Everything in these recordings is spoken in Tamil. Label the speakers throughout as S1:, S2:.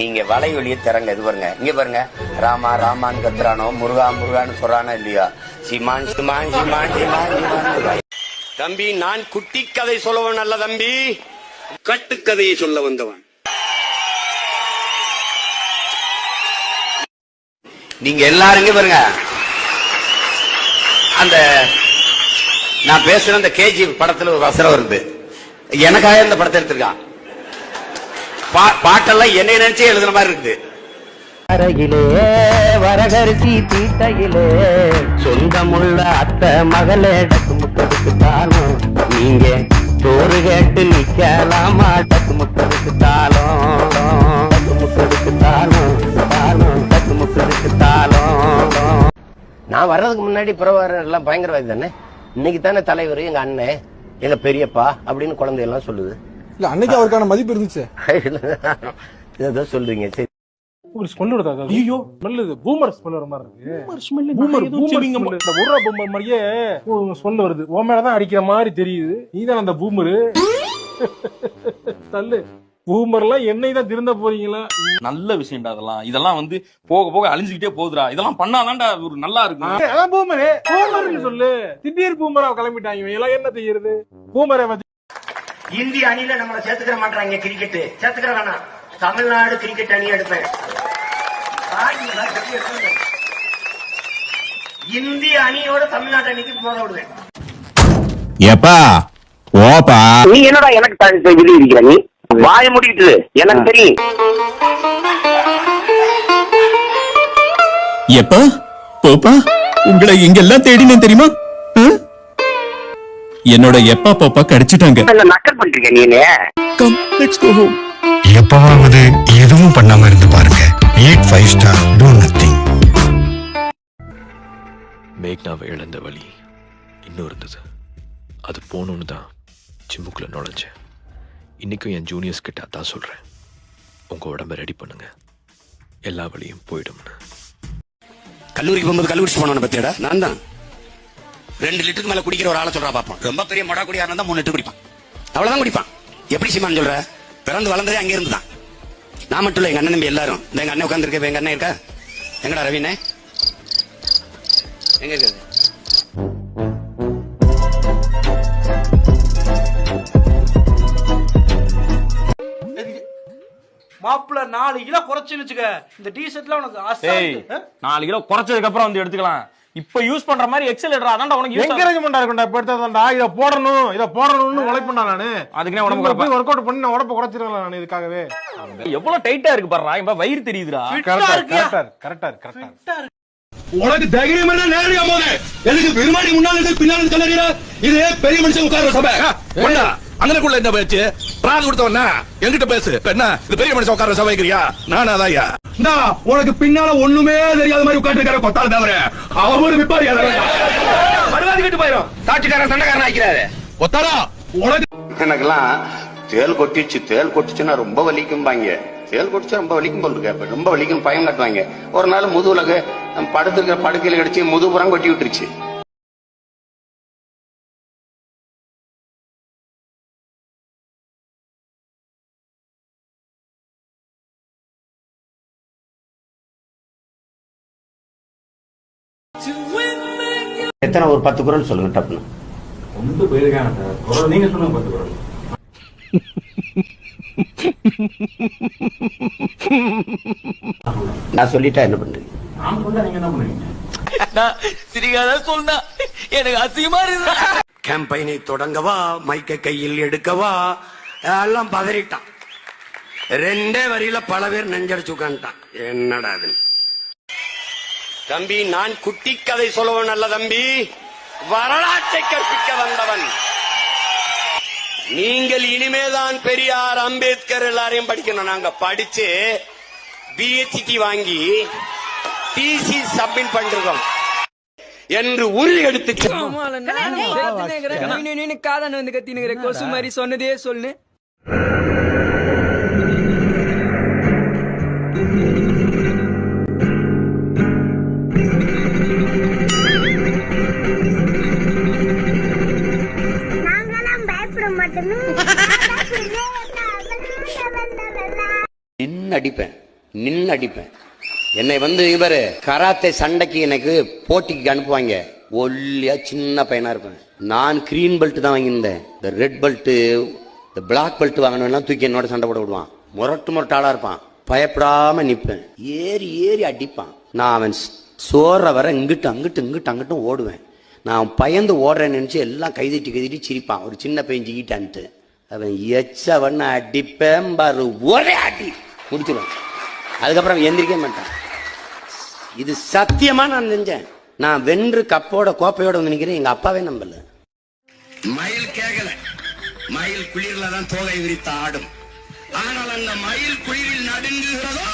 S1: நீங்க வலை திறங்க. இது பாருங்க. இங்க பாருங்க. ராமா ராமான்னு கத்துறானோ? முருகா முருகான்னு சொல்றானோ இல்லையா? சிமான் சிமான் சிமான் சிமான் தம்பி நான் குட்டி கதை சொல்லவன் அல்ல தம்பி. கட்டுக்கதையை சொல்ல வந்தவன். நீங்க எல்லாருங்க பாருங்க. அந்த நான் பேசுற அந்த கேஜி படத்துல ஒரு வசனம் வருது. எனக்காக இந்த படத்தை எடுத்திருக்கான். பாட்டெல்லாம் என்னை நினைச்சே எழுதுன மாதிரி இருக்குது.
S2: அரகிலே வரகரிசி தீட்டையிலே சொந்தமுள்ள அத்தை மகளே டக்கு முக்கதுக்கு தாளம். நீங்க சோறு கேட்டு நிக்கலாமா? டக்கு முக்கதுக்கு தாளம். டக்கு முக்கதுக்கு தாளம் தாளம் டக்கு முக்கதுக்கு தாளம். நான் வர்றதுக்கு முன்னாடி பிரபாகரன் எல்லாம் பயங்கரவாதி தானே? இன்னைக்கு தானே தலைவர் எங்க அண்ணன் எங்க பெரியப்பா அப்படின்னு குழந்தையெல்லாம் சொல்லுது.
S3: இல்ல அன்னைக்கு அவருக்கான மதிப்பு இருந்துச்சு.
S2: ஏதோ சொல்றீங்க சரி.
S4: ஒரு ஸ்மெல் வருதா ஐயோ. ஸ்மெல் இது பூமர் ஸ்மெல் வர மாதிரி இருக்கு. பூமர் ஸ்மெல் பூமர் பூமர் இந்த உர்ரா பூமர் மாதிரியே ஸ்மெல் வருது. உன் மேல தான் அடிக்கிற மாதிரி தெரியுது. நீ தான் அந்த பூமரு தள்ளு. பூமர்லாம் என்னை தான் திருந்த போறீங்களா?
S5: நல்ல விஷயம்டா அதெல்லாம் இதெல்லாம் வந்து போக போக அழிஞ்சுக்கிட்டே போகுதுடா. இதெல்லாம் பண்ணாதான்டா ஒரு நல்லா இருக்கும்
S4: அதான் பூமரு பூமர்னு சொல்லு. திடீர் பூமரா கிளம்பிட்டாங்க எல்லாம் என்ன செய்யறது? பூமரை வச்சு
S1: இந்திய அணியில நம்மள சேர்த்துக்கிற மாட்டாங்க கிரிக்கெட் சேர்த்துக்கிற வேணாம். தமிழ்நாடு கிரிக்கெட் அணி எடுப்பேன். இந்திய அணியோட தமிழ்நாட்டு அணிக்கு மோத விடுவேன்.
S6: எப்பா ஓப்பா.
S2: நீ என்னடா எனக்கு விதி இருக்கிற நீ? வாய முடிக்கிட்டு எனக்கு தெரியும்.
S6: எப்பா போப்பா உங்களை எங்கெல்லாம் தேடினேன் தெரியுமா? என்னோட எப்பா பாப்பா கடிச்சிட்டாங்க.
S2: நக்கல் பண்ணிருக்க நீ
S6: கம் லெட்ஸ் கோ ஹோம்
S7: எப்பவாவது எதுவும் பண்ணாம இருந்து பாருங்க. Eat five star do nothing
S8: மேக்னாவை இழந்த வழி இன்னும் இருந்தது. அது போகணுன்னு தான் ஜிம்முக்குள்ள நுழைஞ்சேன். இன்னைக்கும் என் ஜூனியர்ஸ் கிட்ட அதான் சொல்றேன். உங்க உடம்ப ரெடி பண்ணுங்க. எல்லா வழியும் போயிடும்னு.
S1: கல்லூரிக்கு போகும்போது கல்லூரி போனவன பத்தியடா? நான் தான். ரெண்டு லிட்டருக்கு மேல குடிக்கிற ஒரு ஆளை சொல்றா பாப்பான் ரொம்ப பெரிய மொடா குடியா இருந்தா மூணு லிட்டர் குடிப்பான். அவ்வளவுதான் குடிப்பான். எப்படி சீமான் சொல்ற? பிறந்து வளர்ந்ததே அங்கே இருந்து தான் நான் மட்டும் இல்ல எங்க அண்ணன் தம்பி எல்லாரும். எங்க அண்ணன் உட்காந்துருக்க எங்க அண்ணன் இருக்கா? எங்கடா ரவினே? எங்க இருக்குது
S9: மாப்பிள்ள நாலு கிலோ குறைச்சுன்னு வச்சுக்க இந்த டி ஷர்ட்ல உனக்கு.
S5: நாலு கிலோ குறைச்சதுக்கு அப்புறம் வந்து எடுத்துக்கலாம். இப்ப யூஸ் பண்ற மாதிரி எக்ஸல் எடுறா அதான்டா உனக்கு யூஸ்
S4: என்கரேஜ்மெண்டா இருக்கும்டா இப்ப எடுத்ததாண்டா இத போடணும் இத போடணும்னு உழைப்பேன்டா நானு.
S5: அதுக்குனே உடம்பு
S4: போய். ஒர்க் அவுட் பண்ணி நான் உடம்ப குறைச்சிருக்கலாம் நான் இதுக்காகவே.
S5: எவ்வளவு டைட்டா இருக்கு பாருடா இப்ப வயிறு தெரியுதுடா.
S4: கரெக்டா? கரெக்டா கரெக்டா கரெக்டா
S7: உனக்கு தைரியம் என்ன? நேரடியா போது எதுக்கு பெருமாடி முன்னாள் பின்னால் கல்லறியா இது பெரிய மனுஷன் உட்கார்ற சபை. ஒண்ணா அங்கனக்குள்ள என்ன பேச்சு. பிரான் கொடுத்தவனா என்கிட்ட பேசு. என்ன இது பெரிய மனுஷன் உட்கார்ற சபைக்கிறியா நானா அதாயா இந்தா உனக்கு பின்னால ஒண்ணுமே தெரியாத மாதிரி உட்கார்ந்து இருக்காரு கொத்தால தவிர அவரு விப்பாரியா மறுவாதி விட்டு போயிரும்.
S1: சாட்சிக்காரன் சண்டைக்காரன் ஆக்கிறாரு
S7: கொத்தாரா உனக்கு
S1: எனக்கெல்லாம் தேல் கொட்டிச்சு தேல் கொட்டிச்சுன்னா ரொம்ப வலிக்கும்பாங்க. தேல் கொட்டிச்சா ரொம்ப வலிக்கும் போல் இருக்கு ரொம்ப வலிக்கும் பயம் காட்டுவாங்க. ஒரு நாள் முதுகுலகு படுத்திருக்கிற படுக்கையில கடிச்சு முதுகுப்புறம் கொட்டி விட்டுருச்சு. எத்தனை ஒரு பத்து குரல் சொல்லுங்க டப்புன்னு நான் சொல்லிட்டா என்ன பண்றீங்க
S9: சிரிக்காத சொன்னா எனக்கு அசிங்கமா இருக்கு
S1: கேம்பெயினை தொடங்கவா? மைக்க கையில் எடுக்கவா? எல்லாம் பதறிட்டான். ரெண்டே வரியில பல பேர் நெஞ்சடிச்சு உட்காந்துட்டான் என்னடா அது தம்பி நான் குட்டி கதை சொல்லவன் அல்ல தம்பி வரலாற்றை கற்பிக்க வந்தவன் நீங்கள் இனிமேதான் பெரியார் அம்பேத்கர் எல்லாரையும் படிக்கணும் நாங்க படிச்சு பிஹெச்டி வாங்கி டிசி சப்மிட் பண்ணிருக்கோம் என்று உறுதி எடுத்து
S9: காதன் வந்து கத்தினுங்கிற கொசு மாதிரி சொன்னதே சொல்லு
S1: நின்று அடிப்பேன் நின்று அடிப்பேன் என்னை வந்து இவர் கராத்தே சண்டைக்கு எனக்கு போட்டிக்கு அனுப்புவாங்க. ஒல்லியா சின்ன பையனா இருப்பேன். நான் கிரீன் பெல்ட் தான் வாங்கியிருந்தேன். இந்த ரெட் பெல்ட்டு இந்த பிளாக் பெல்ட் வாங்கணும்னா தூக்கி என்னோட சண்டை போட விடுவான். முரட்டு முரட்டாளா இருப்பான். பயப்படாம நிற்பேன். ஏறி ஏறி அடிப்பான். நான் அவன் சோற வர இங்கிட்டு அங்கிட்டு இங்கிட்டு அங்கிட்டும் ஓடுவேன். நான் பயந்து ஓடுறேன்னு நினச்சி எல்லாம் கைதட்டி கைதிட்டு சிரிப்பான். ஒரு சின்ன பையன் ஜிக்கிட்டான்ட்டு அவன் எச்சவன் அடிப்பேன் பாரு. ஒரே அடி. முடிச்சிருவான். அதுக்கப்புறம் எந்திரிக்க மாட்டான். இது சத்தியமா நான் செஞ்சேன் நான் வென்று கப்போட கோப்பையோட வந்து நிக்கிறேன். எங்க அப்பாவே நம்பல. மயில் கேகல. மயில் குளிர்ல தான் தோகை விரித்து ஆடும். ஆனால் அந்த மயில் குளிரில் நடுங்குகிறதோ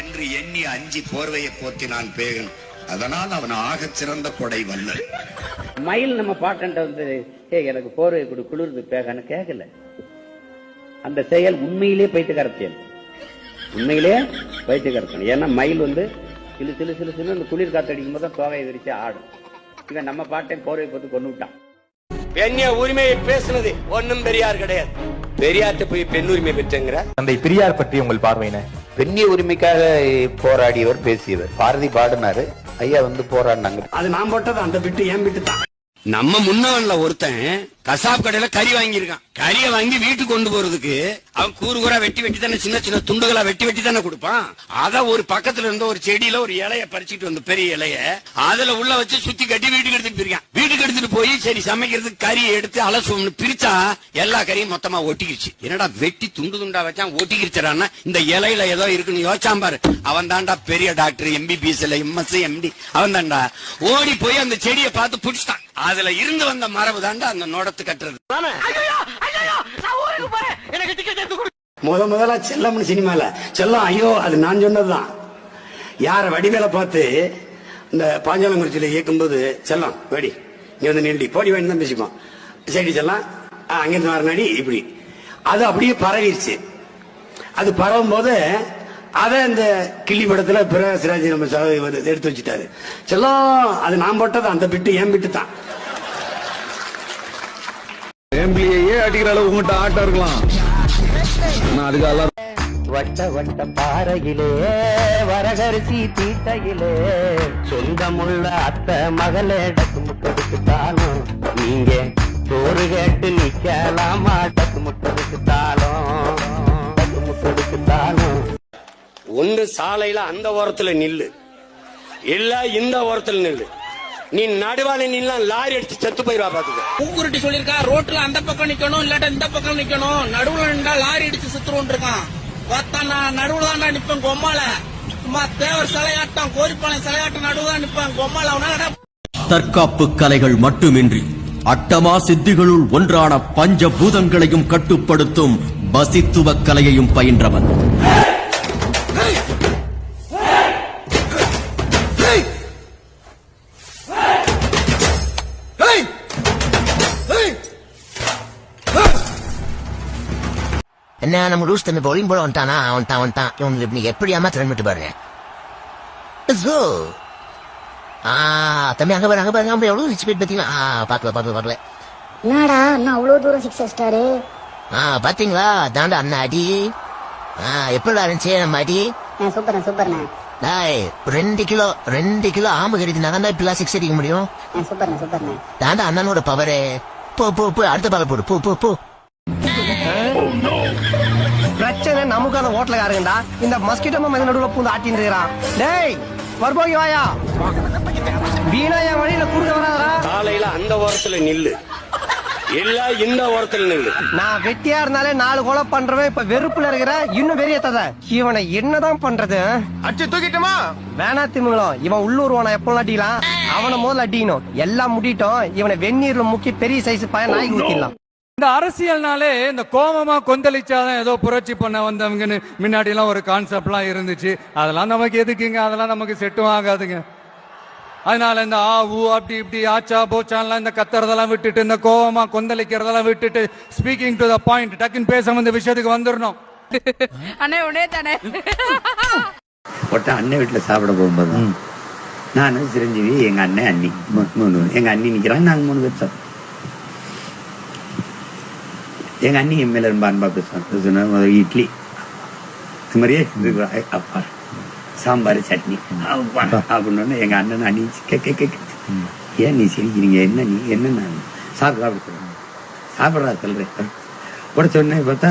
S1: என்று எண்ணி அஞ்சி போர்வையை போத்தி நான் பேகன். அதனால் அவன் ஆகச் சிறந்த கொடை வல்லன். மயில் நம்ம பாட்டன்ட்ட வந்து ஏ எனக்கு போர்வை கொடு குளிர்ந்து பேகன்னு கேட்கல அந்த செயல் உண்மையிலே பைத்தியக்கார செயல் உண்மையிலே பைத்தியக்காரத்தனம். ஏன்னா மயில் வந்து சிலு சிலு சிலு சிலு அந்த குளிர் காத்து அடிக்கும் போது தான் தோகையை விரிச்சு ஆடும். இவன் நம்ம பாட்டை போர்வை போட்டு கொண்டு விட்டான். பெண்ணிய உரிமையை பேசுனது ஒண்ணும் பெரியார் கிடையாது. பெரியார்ட்ட போய் பெண் உரிமை பெற்றங்கிற?
S10: தந்தை பெரியார் பற்றி உங்கள் பார்வையின
S1: பெண்ணிய உரிமைக்காக போராடியவர் பேசியவர். பாரதி பாடினாரு. ஐயா வந்து போராடினாங்க. அது நான் போட்டது அந்த பிட்டு ஏன் பிட்டு தான். நம்ம முன்னவன்ல ஒருத்தன் கசாப் கடையில கறி வாங்கியிருக்கான். கறியை வாங்கி வீட்டுக்கு கொண்டு போறதுக்கு அவன் கூறு கூறா வெட்டி வெட்டி தானே சின்ன சின்ன துண்டுகளா வெட்டி வெட்டி தானே கொடுப்பான். அத ஒரு பக்கத்துல இருந்த ஒரு செடியில ஒரு இலைய பறிச்சுட்டு வந்த பெரிய இலைய அதுல உள்ள வச்சு சுத்தி கட்டி வீட்டுக்கு எடுத்துட்டு போயிருக்கான். வீட்டுக்கு எடுத்துட்டு போய் சரி சமைக்கிறதுக்கு கறியை எடுத்து அலசுவோம்னு பிரிச்சா எல்லா கறியும் மொத்தமா ஒட்டிக்கிச்சு என்னடா வெட்டி துண்டு துண்டா வச்சான் ஒட்டிக்கிச்சான்னா இந்த இலையில ஏதோ இருக்குன்னு யோசிச்சான் பாரு. அவன் தான்டா பெரிய டாக்டர் எம்பிபிஎஸ் இல்ல எம்எஸ் எம்டி அவன் தான்டா. ஓடி போய் அந்த செடியை பார்த்து பிடிச்சிட்டான். அதுல இருந்து வந்த மரபு தாண்டா அந்த நோடத்து கட்டுறது. முத முதலா செல்லம்னு சினிமால. செல்லம் ஐயோ அது நான் சொன்னதுதான். யார வடிவேல பார்த்து இந்த பாஞ்சாலங்குறிச்சியில இயக்கும்போது செல்லம் வெடி இங்க வந்து நில்டி போடி வேணும் தான் பேசிப்போம் சரி செல்லம் அங்கிருந்து வரனாடி இப்படி. அது அப்படியே பரவிருச்சு. அது பரவும் போது அதை இந்த கிள்ளி படத்துல பிரகாஷ்ராஜ் நம்ம எடுத்து வச்சுட்டாரு. செல்லம் அது நான் போட்டது அந்த பிட்டு என் பிட்டு தான்.
S7: ஃபேமிலியே அடிக்கிற அளவு உங்ககிட்ட ஆட்டம் இருக்கலாம். நான் அதுக்காக
S2: வட்ட வட்ட பாறையிலே வரகரிசி தீட்டையிலே சொந்தமுள்ள அத்தை மகளே டக்கு முட்டெடுத்துட்டாலும் நீங்க சோறு கேட்டு நிக்கலாமா? டக்கு முட்டெடுத்துட்டாலும்
S1: ஒன்று சாலையில அந்த ஓரத்துல நில்லு. இல்ல இந்த ஓரத்துல நில்லு. நீ நடுவால நின்னா லாரி அடிச்சு செத்து போயிருவா பாத்துக்க.
S9: பூங்குருட்டி சொல்லிருக்கா ரோட்ல அந்த பக்கம் நிக்கணும் இல்லாட்ட இந்த பக்கம் நிக்கணும். நடுவுல நின்றா லாரி அடிச்சு சுத்துருவோம் இருக்கான். பார்த்தா நான் நடுவுல தான்டா நிப்பேன் கொம்மால சும்மா தேவர் சிலையாட்டம் கோரிப்பாளையம் சிலையாட்டம் நடுவுல தான் நிப்பேன் கொம்மால அவனால
S6: தற்காப்பு கலைகள் மட்டுமின்றி அட்டமா சித்திகளுள் ஒன்றான பஞ்சபூதங்களையும் கட்டுப்படுத்தும் பசித்துவ கலையையும் பயின்றவன்.
S11: என்ன நம்ம ரூஸ் தம்பி பவுலிங் போல வந்துட்டானா? வந்துட்டான் வந்துட்டான். இவங்க நீ எப்படி ஏமாத்துறேன்னு மட்டும் பாருங்க. ஆ தம்பி அங்க பாரு அங்க பாருங்க. அங்க எவ்வளவு ரிச் பேட் பாத்தீங்களா? ஆ பாக்கல பாக்கல பாக்கல.
S12: என்னடா அண்ணா அவ்வளவு தூரம் சிக்ஸ் அடிச்சிட்டாரு
S11: ஆ பாத்தீங்களா? தாண்டா அண்ணா அடி. ஆ எப்படி இருந்துச்சு நம்ம அடி?
S12: சூப்பர்ண்ணா சூப்பர்ண்ணா.
S11: டாய் ரெண்டு கிலோ ரெண்டு கிலோ ஆம்பு கடிது நான் தான் இப்பெல்லாம் சிக்ஸ் அடிக்க முடியும்.
S12: சூப்பர்ண்ணா சூப்பர்ண்ணா.
S11: தாண்டா அண்ணனோட பவரே போ போ போ அடுத்த பால் போடு. போ போ போ.
S2: பிரச்சனை நமக்கான ஹோட்டலுக்காரங்கடா இந்த மஸ்கிட்டோ மத நடுவுல பூந்து ஆட்டின்னு இருக்கிறான் டேய் வரும்போது வாயா. வீணா என் வழியில குறுக்க வராதடா.
S1: சாலையில அந்த ஓரத்துல நில்லு. இல்ல இந்த ஓரத்துல நில்லு.
S2: நான் வெட்டியா இருந்தாலே நாலு கொலை பண்றவன் இப்ப வெறுப்புல இருக்கிற இன்னும் வெறியத்தத. இவனை என்னதான் பண்றது
S4: அடிச்சு தூக்கிட்டுமா?
S2: வேணா திமுங்களும் இவன் உள்ளூர்வனை எப்போ அடிக்கலாம்? அவனை முதல்ல அடிக்கணும். எல்லாம் முடிட்டோம். இவனை வெந்நீர்ல முக்கி பெரிய சைஸ் பையன் நாய்க்கு ஊத்திடலாம்.
S9: இந்த அரசியல்னாலே இந்த கோபமா கொந்தளிச்சாதான் ஏதோ புரட்சி பண்ண வந்தவங்கன்னு முன்னாடி எல்லாம் ஒரு கான்செப்ட்லாம் இருந்துச்சு. அதெல்லாம் நமக்கு எதுக்குங்க? அதெல்லாம் நமக்கு செட்டும் ஆகாதுங்க. அதனால இந்த ஆ ஊ அப்படி இப்படி ஆச்சா போச்சான்லாம் இந்த கத்துறதெல்லாம் விட்டுட்டு இந்த கோவமா கொந்தளிக்கிறதெல்லாம் விட்டுட்டு ஸ்பீக்கிங் டு த பாயிண்ட் டக்குன்னு பேச இந்த விஷயத்துக்கு வந்துடணும்
S12: அண்ணே உடனே தானே.
S1: ஒட்ட அண்ணன் வீட்டுல சாப்பிட போகும்போது நான் சிரஞ்சீவி எங்க அண்ணன் அண்ணி மூணு எங்க அண்ணி நிக்கிறாங்க நாங்க மூணு பேர் சாப்பிட்டோம். எங்க அண்ணி மேல ரொம்ப அன்பா பேசுவாங்க சொன்னா, இட்லி இது மாதிரியே அப்பா
S13: சாம்பார் சட்னி அப்பா, அப்படின்னு எங்க அண்ணன் அணிச்சு கேட்க கேட்க ஏன் நீ சிரிக்கிறீங்க என்ன நீ என்ன நான் சாப்பிட சாப்பிட சாப்பிட்றா சொல்றேன் கூட சொன்னேன் பார்த்தா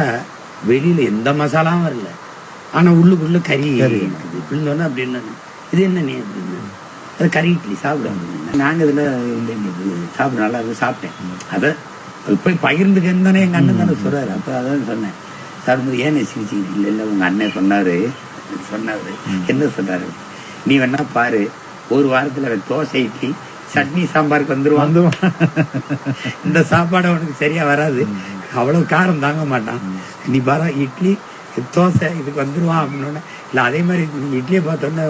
S13: வெளியில எந்த மசாலாவும் வரல ஆனா உள்ளுக்குள்ள கறி இருக்குது இப்படின்னு சொன்னா அப்படின்னு இது என்ன நீ அப்படின்னு அது கறி இட்லி சாப்பிட நாங்க இதுல சாப்பிட நல்லா சாப்பிட்டேன் அதை போய் பகிர்ந்துக்கன்னு தானே எங்க அண்ணன் தானே சொல்றாரு. அப்ப அதான் சொன்னேன். சாப்பிடும்போது ஏன் சிரிச்சிங்க இல்ல இல்ல உங்க அண்ணன் சொன்னாரு. சொன்னாரு. என்ன சொன்னாரு? நீ வேணா பாரு ஒரு வாரத்துல அவன் தோசை இட்லி சட்னி சாம்பாருக்கு வந்துருவான் இந்த சாப்பாடு அவனுக்கு சரியா வராது. அவ்வளவு காரம் தாங்க மாட்டான். நீ பாரா இட்லி தோசை இதுக்கு வந்துருவான் அப்படின்னு இல்ல அதே மாதிரி நீ இட்லியை பார்த்தோன்னே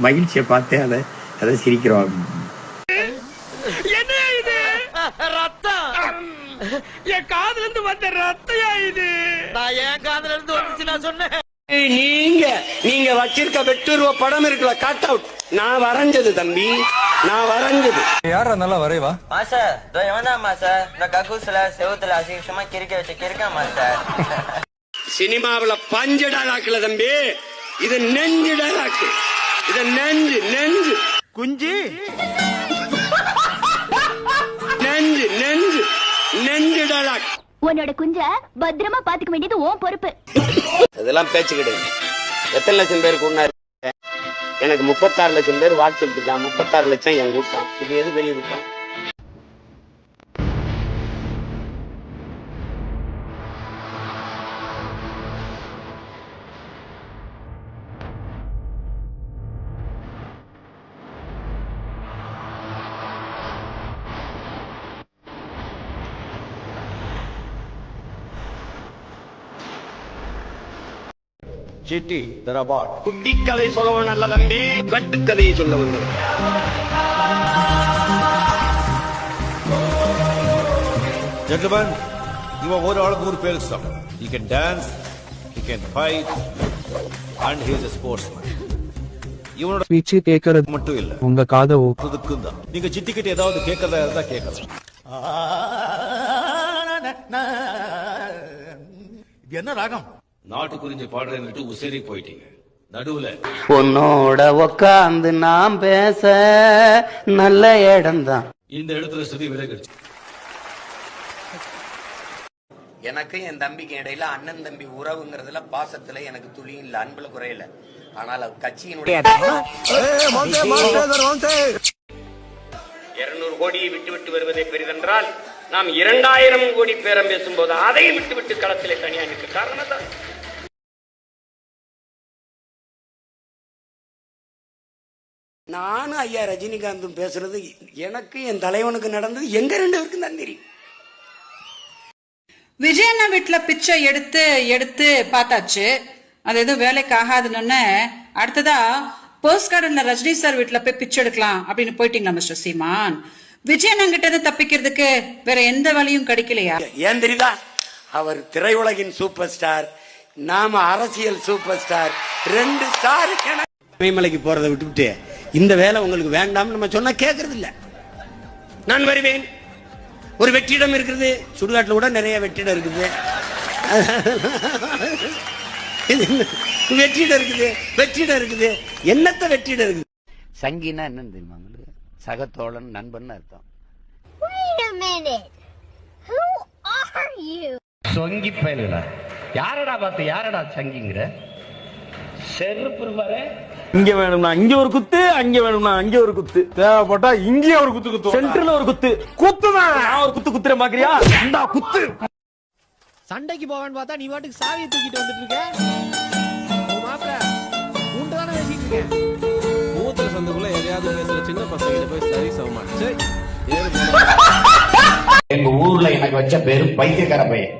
S13: மகிழ்ச்சியை பார்த்தேன் அதை அதை சிரிக்கிறோம். அப்படின்னு. நீங்க நீங்க வச்சிருக்க வெட்டுருவ படம் இருக்குல்ல கட் அவுட் நான் வரைஞ்சது தம்பி. நான் வரைஞ்சது.
S10: யாரா நல்லா வரைவா?
S14: இதோ இவன் தான் மாஸ்டர். இந்த கக்கூஸ்ல செவுத்துல அசிங்கமா கிறுக்க வச்சு கிறுக்க மாஸ்டர்.
S13: சினிமாவுல பஞ்சு டைலாக்ல தம்பி. இது நெஞ்சு டைலாக் இது நெஞ்சு நெஞ்சு. குஞ்சு?
S12: உன்னோட குஞ்ச பத்திரமா பாத்துக்க வேண்டியது உன் பொறுப்பு.
S13: இதெல்லாம் பேச்சு கிடையாது எத்தனை லட்சம் பேர் கூட்டினாரு எனக்கு முப்பத்தாறு லட்சம் பேர் வாட்ஸ்அப் இருக்கான் முப்பத்தாறு லட்சம் என் கூட்டம் இது எது பெரிய கூட்டம் குட்டி கதை சொல்லவன் நல்ல தம்பி. கட்டு கதையை சொல்ல வந்தது
S15: ஜென்டில்மேன் இவன் ஒரு ஆளுக்கு ஒரு பேர் இஷ்டம் he can dance he can fight and he is a sportsman. இவனோட
S10: ஸ்பீச் கேக்குறது
S15: மட்டும் இல்ல.
S10: உங்க காதை
S15: அதுக்கும் தான் நீங்க சிட்டி கிட்ட ஏதாவது கேட்கறதா இருந்தா கேட்கலாம். இது என்ன ராகம்? நாட்டு குறிஞ்சி பாடுறேன்னுட்டு உசேரி போயிட்டீங்க. நடுவுல
S14: உன்னோட உக்காந்து நாம் பேச நல்ல இடம்தான்.
S15: இந்த இடத்துல ஸ்ருதி விலகிடுச்சு
S13: எனக்கு என் தம்பிக்கு இடையில அண்ணன் தம்பி உறவுங்கிறதுல பாசத்துல எனக்கு துளியும் இல்ல அன்புல குறையல ஆனால் கட்சியினுடைய இருநூறு கோடியை விட்டு விட்டு வருவதை பெரிதென்றால் நாம் இரண்டாயிரம் கோடி பேரம் பேசும்போது அதை விட்டு விட்டு களத்திலே தனியாக நிற்க காரணம் தான் நானும் ஐயா ரஜினிகாந்தும் பேசுறது எனக்கு என் தலைவனுக்கு நடந்தது. எங்க ரெண்டு பேருக்கும் தான் தெரியும்.
S12: விஜயண்ணா வீட்டுல பிச்சை எடுத்து எடுத்து பார்த்தாச்சு. அது எதுவும் வேலைக்கு ஆகாதுன்னு. அடுத்ததா போஸ்ட் கார்டன்ல ரஜினி சார் வீட்டுல போய் பிச்சை எடுக்கலாம் அப்படின்னு போயிட்டீங்களா மிஸ்டர் சீமான்? விஜயண்ணா கிட்ட இருந்து தப்பிக்கிறதுக்கு வேற எந்த வழியும் கிடைக்கலையா?
S13: ஏன் தெரியுதா? அவர் திரையுலகின் சூப்பர் ஸ்டார் நாம அரசியல் சூப்பர் ஸ்டார் ரெண்டு ஸ்டார் இமயமலைக்கு போறதை விட்டுவிட்டு இந்த வேலை உங்களுக்கு வேண்டாம்னு நம்ம சொன்னா கேட்கறது இல்ல நான் வருவேன். ஒரு வெற்றிடம் இருக்குது. சுடுகாட்டுல கூட நிறைய வெற்றிடம் இருக்குது? வெற்றிடம் இருக்குது. வெற்றிடம் இருக்குது. என்னத்த வெற்றிடம் இருக்குது?
S14: சங்கினா என்னன்னு தெரியுமா உங்களுக்கு? சகத்தோழன் நண்பன் அர்த்தம். சொங்கி பயலுடா யாரடா பார்த்து யாரடா சங்கிங்கிற? செருப்பு பாரு
S5: இங்க வேணும்னா இங்க ஒரு குத்து அங்க வேணும்னா அங்க ஒரு குத்து.
S4: தேவைப்பட்டா இங்கேயே ஒரு குத்து குத்து
S5: சென்டர்ல ஒரு குத்து. குத்துதான் நான் ஒரு குத்து குத்துறேன் பாக்குறியா? இந்தா குத்து!
S10: சண்டைக்கு போவான்னு பார்த்தா நீ வாட்டுக்கு சாவியை தூக்கிட்டு வந்துட்டு இருக்க மாப்பிள்ள உண்டு தானே பேசிட்டு இருக்க மூத்திர சந்துக்குள்ள எதையாவது பேசுற சின்ன பசங்க போய் சரி சமமா. சரி
S13: எங்க ஊர்ல எனக்கு வச்ச பேரு பைத்தியக்கார பையன்.